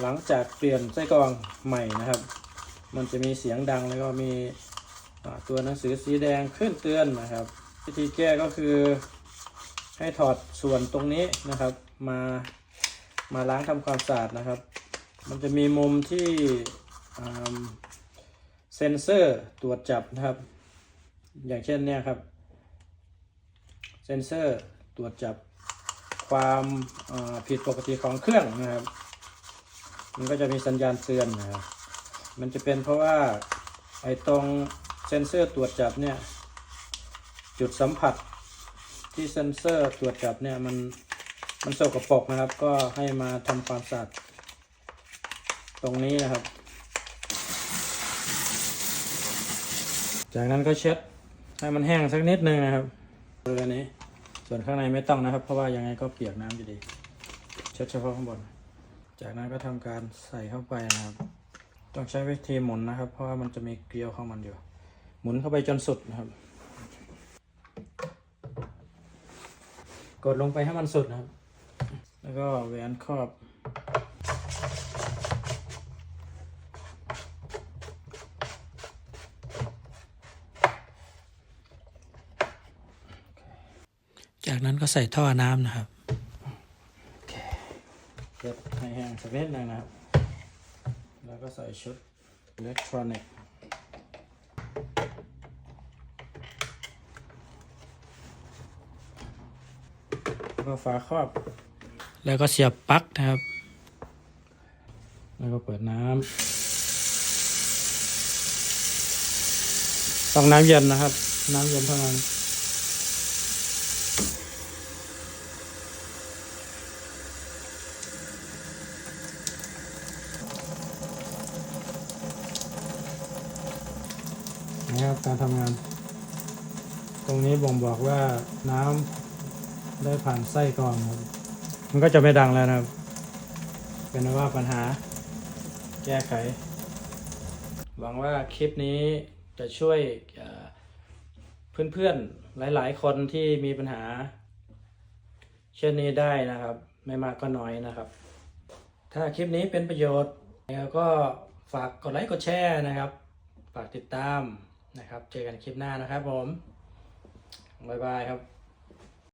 หลังจากเปลี่ยนไส้กรองใหม่นะครับ มันจะมีเสียงดังแล้วก็มีตัวหนังสือสีแดงขึ้นเตือนนะครับ วิธีแก้ก็คือให้ถอดส่วนตรงนี้นะครับ มามาล้างทำความสะอาดนะครับ มันจะมีมุมที่เซนเซอร์ตรวจจับนะครับ อย่างเช่นเนี่ยครับเซนเซอร์ตรวจจับความผิดปกติของเครื่องนะครับ มันก็จะมีสัญญาณเตือนนะครับมันจะเป็นเพราะว่าไอ้ตรงเซนเซอร์ตรวจจับเนี่ยจุดสัมผัสที่เซนเซอร์ตรวจจับเนี่ยมันมันสกปรกนะครับ ก็ให้มาทำความสะอาดตรงนี้นะครับ จากนั้นก็เช็ดให้มันแห้งสักนิดนึงนะครับบริเวณนี้ส่วนข้างในไม่ต้องนะครับ เพราะว่ายังไงก็เปียกน้ำอยู่ดี เช็ดเฉพาะข้างบน จากนั้นก็ทำการใส่เข้าไปนะครับ ต้องใช้วิธีหมุนนะครับ เพราะว่ามันจะมีเกลียวของมันอยู่ หมุนเข้าไปจนสุดนะครับ กดลงไปให้มันสุดนะครับ แล้วก็แหวนครอบจากนั้นก็ใส่ท่อน้ำนะครับ เก็บให้แห้งสักนิดนึงนะครับ แล้วก็ใส่ชุดอิเล็กทรอนิกส์แล้วก็ฝาครอบ แล้วก็เสียบปลั๊กนะครับ แล้วก็เปิดน้ำต้องน้ำเย็นนะครับ น้ำเย็นเท่านั้น นะครับการทำงาน ตรงนี้บ่งบอกว่าน้ำได้ผ่านไส้กรองครับ มันก็จะไม่ดังแล้วนะครับ เป็นว่าปัญหาแก้ไข หวังว่าคลิปนี้จะช่วยเอ่อเพื่อนๆ หลายๆ คนที่มีปัญหา เช่นนี้ได้นะครับ ไม่มากก็น้อยนะครับ ถ้าคลิปนี้เป็นประโยชน์แล้วก็ฝากกดไลค์กดแชร์นะครับ ฝากติดตาม นะครับ เจอกันคลิปหน้านะครับผม บ๊ายบายครับ